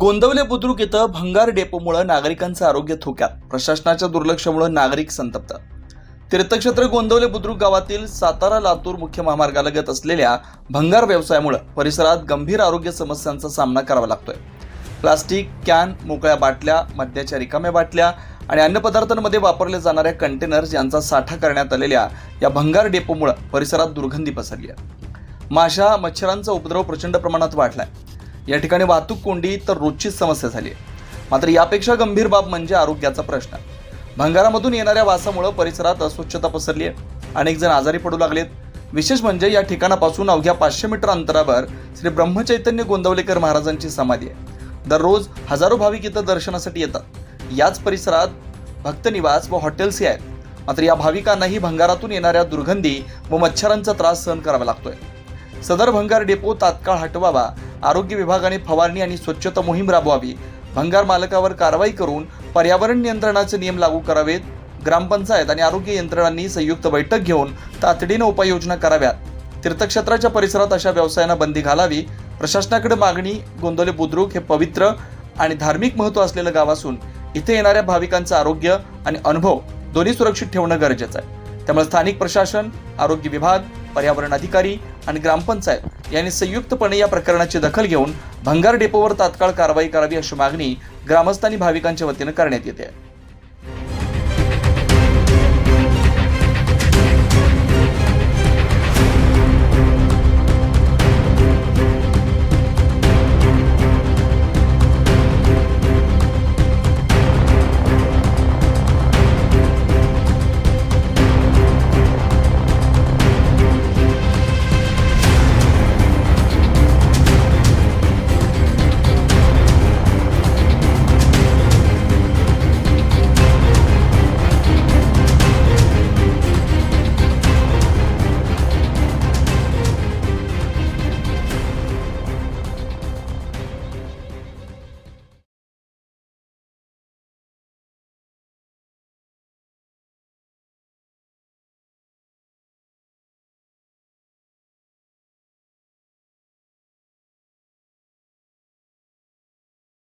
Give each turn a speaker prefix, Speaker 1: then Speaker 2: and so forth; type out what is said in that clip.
Speaker 1: गोंदवले बुद्रुक इथं भंगार डेपोमुळे नागरिकांचं आरोग्य धोक्यात. प्रशासनाच्या दुर्लक्षामुळे नागरिक संतप्त. तीर्थक्षेत्र गोंदवले बुद्रुक गावातील सातारा लातूर मुख्य महामार्गालगत असलेल्या भंगार व्यवसायामुळे परिसरात गंभीर आरोग्य समस्यांचा सामना करावा लागतोय. प्लास्टिक कॅन मोकळ्या बाटल्या मद्याच्या रिकाम्या बाटल्या आणि अन्य पदार्थांमध्ये वापरले जाणाऱ्या कंटेनर्स यांचा साठा करण्यात आलेल्या या भंगार डेपोमुळे परिसरात दुर्गंधी पसरली आहे. माशा मच्छरांचा उपद्रव प्रचंड प्रमाणात वाढलाय. या ठिकाणी वाहतूक कोंडी तर रोजचीच समस्या झाली आहे. मात्र यापेक्षा गंभीर बाब म्हणजे आरोग्याचा प्रश्न. भंगारामधून येणाऱ्या वासामुळे परिसरात अस्वच्छता पसरली आहे. अनेक जण आजारी पडू लागलेत. विशेष म्हणजे या ठिकाणापासून अवघ्या पाचशे मीटर अंतरावर श्री ब्रह्मचैतन्य गोंदवलेकर महाराजांची समाधी आहे. दररोज हजारो भाविक इथं दर्शनासाठी येतात. याच परिसरात भक्तनिवास व हॉटेल्सही आहेत. मात्र या भाविकांनाही भंगारातून येणाऱ्या दुर्गंधी व मच्छरांचा त्रास सहन करावा लागतोय. सदर भंगार डेपो तात्काळ हटवावा आरोग्य विभागाने फवारणी आणि स्वच्छता मोहीम राबवावी. भंगार मालकावर कारवाई करून पर्यावरण नियंत्रणाचे नियम लागू करावेत. ग्रामपंचायत आणि आरोग्य यंत्रणांनी संयुक्त बैठक घेऊन तातडीनं उपाययोजना कराव्यात. तीर्थक्षेत्राच्या परिसरात अशा व्यवसायांना बंदी घालावी. प्रशासनाकडे मागणी गोंदवले बुद्रुक हे पवित्र आणि धार्मिक महत्त्व असलेलं गाव असून इथे येणाऱ्या भाविकांचं आरोग्य आणि अनुभव दोन्ही सुरक्षित ठेवणं गरजेचं आहे. त्यामुळे स्थानिक प्रशासन आरोग्य विभाग पर्यावरण अधिकारी आणि ग्रामपंचायत यांनी संयुक्तपणे या प्रकरणाची दखल घेऊन भंगार डेपोवर तात्काळ कारवाई करावी अशी मागणी ग्रामस्थांनी भाविकांच्या वतीनं करण्यात येते. आहे